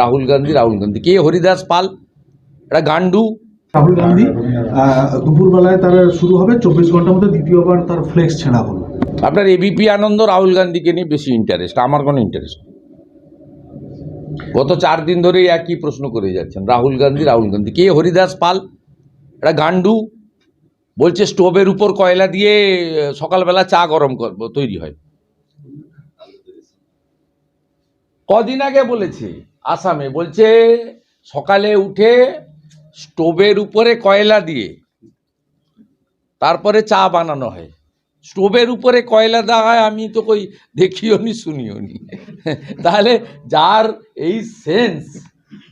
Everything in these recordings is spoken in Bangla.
রাহুল গান্ধী রাহুল গান্ধী। কে? হরিদাস পাল। এটা গান্ডু রাহুল গান্ধী দুপুরবেলায় তার শুরু হবে চব্বিশ ঘণ্টার মধ্যে দ্বিতীয়বার তার ফ্লেক্স ছেঁড়া হলো। আপনার এবিপি আনন্দ রাহুল গান্ধীকে নিয়ে বেশি ইন্টারেস্ট আমার কোনো ইন্টারেস্ট গত চার দিন ধরেই একই প্রশ্ন করে যাচ্ছেন রাহুল গান্ধী রাহুল গান্ধী। কে? হরিদাস পাল। এটা গান্ডু বলছে স্টোভের উপর কয়লা দিয়ে সকালবেলা চা গরম তৈরি হয়। কদিন আগে বলেছে আসামে বলছে সকালে উঠে স্টোভের উপরে কয়লা দিয়ে তারপরে চা বানানো হয়। স্টোভের উপরে কয়লা দেওয়া হয় আমি তো কই দেখিও নি শুনিও নি। তাহলে যার এই সেন্স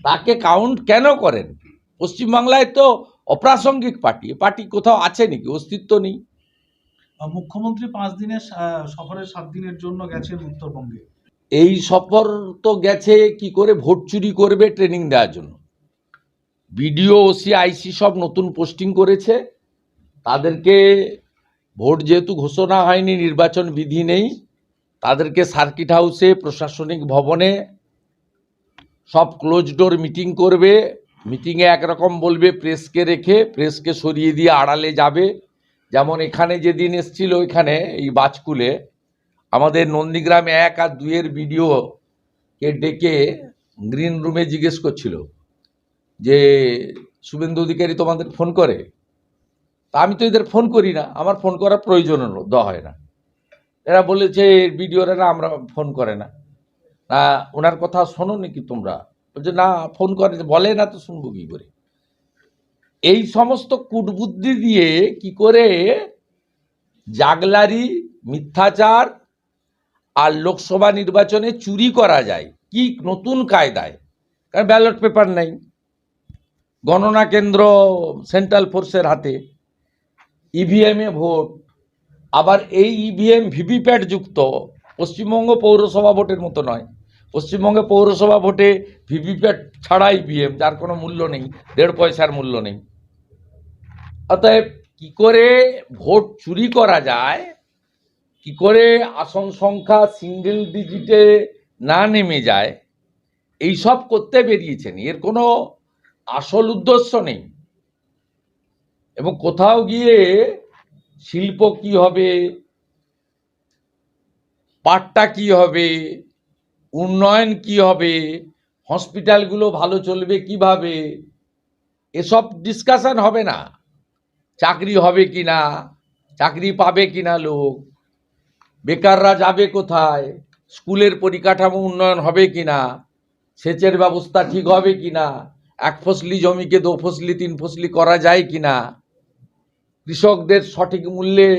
তাকে কাউন্ট কেন করেন? পশ্চিমবাংলায় তো অপ্রাসঙ্গিক পার্টি পার্টি কোথাও আছে নাকি? অস্তিত্ব নেই। মুখ্যমন্ত্রী পাঁচ দিনের আহ, সফরে সাত দিনের জন্য গেছেন উত্তরবঙ্গে। এই সফর তো গেছে, কি করে ভোট চুরি করবে ট্রেনিং দেওয়ার জন্য? বিডিও, ওসি, আইসি সব নতুন পোস্টিং করেছে। তাদেরকে ভোট যেহেতু ঘোষণা হয়নি, নির্বাচন বিধি নেই, তাদেরকে সার্কিট হাউসে প্রশাসনিক ভবনে সব ক্লোজ ডোর মিটিং করবে। মিটিংয়ে একরকম বলবে প্রেসকে রেখে প্রেসকে সরিয়ে দিয়ে আড়ালে যাবে। যেমন এখানে যেদিন এসছিল এখানে এই বাজকুলে আমাদের নন্দীগ্রাম এক আর দুইয়ের ভিডিওকে ডেকে গ্রিন রুমে জিজ্ঞেস করছিল যে, শুভেন্দু অধিকারী তোমাদের ফোন করে? তা আমি তো এদের ফোন করি না, আমার ফোন করার প্রয়োজন দেওয়া হয় না। এরা বলেছে ভিডিওরা না আমরা ফোন করে না। না ওনার কথা শোনো নাকি তোমরা? বলছে, না ফোন করে, বলে না তো শুনব কি করে? এই সমস্ত কূটবুদ্ধি দিয়ে কি করে জাগলারি, মিথ্যাচার আর লোকসভা নির্বাচনে চুরি করা যায়। কি নতুন কায়দায়? কারণ ব্যালট পেপার নেই। গণনা কেন্দ্র সেন্ট্রাল ফোর্সের হাতে। ইভিএমে ভোট। আবার এই ইভিএম ভিভিপ্যাট যুক্ত। পশ্চিমবঙ্গ পৌরসভা ভোটের মতো নয়। পশ্চিমবঙ্গে পৌরসভা ভোটে ভিভিপ্যাট ছাড়া ইভিএম যার কোনো মূল্য নেই। দেড় পয়সার মূল্য নেই। অতএব কি করে ভোট চুরি করা যায়? কি করে আসন সংখ্যা সিঙ্গেল ডিজিটে না নেমে যায়, এই সব করতে বেরিয়েছেন। এর কোনো আসল উদ্দেশ্য নেই। এবং কোথাও গিয়ে শিল্প কি হবে, পাট্টা কি হবে, উন্নয়ন কি হবে হসপিটালগুলো ভালো চলবে কীভাবে, এসব ডিসকাশন হবে না। চাকরি হবে কি না চাকরি পাবে কি না লোক বেকাররা যাবে কোথায়? স্কুলের পরিকাঠামো উন্নয়ন হবে কি না সেচের ব্যবস্থা ঠিক হবে কি না এক ফসলি জমিকে দু ফসলি, তিন ফসলি করা যায় কি না কৃষকদের সঠিক মূল্যে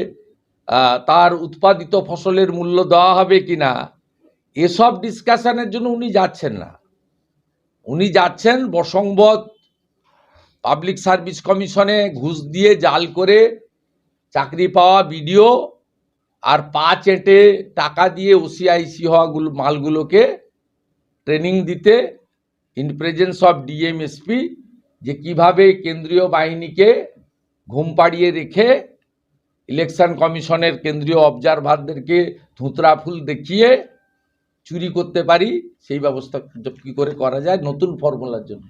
তার উৎপাদিত ফসলের মূল্য দেওয়া হবে কি না এসব ডিসকাশনের জন্য উনি যাচ্ছেন না। উনি যাচ্ছেন বসংবদ পাবলিক সার্ভিস কমিশনে ঘুষ দিয়ে জাল করে চাকরি পাওয়া বিডিও আর পা চেটে টাকা দিয়ে ওসিআইসি হওয়াগুলো, মালগুলোকে ট্রেনিং দিতে ইন প্রেজেন্স অফ ডিএমএসপি যে কীভাবে কেন্দ্রীয় বাহিনীকে ঘুম পাড়িয়ে রেখে ইলেকশন কমিশনের কেন্দ্রীয় অবজারভারদেরকে ধুতরা ফুল দেখিয়ে চুরি করতে পারি, সেই ব্যবস্থা কী করে করা যায় নতুন ফর্মুলার জন্য।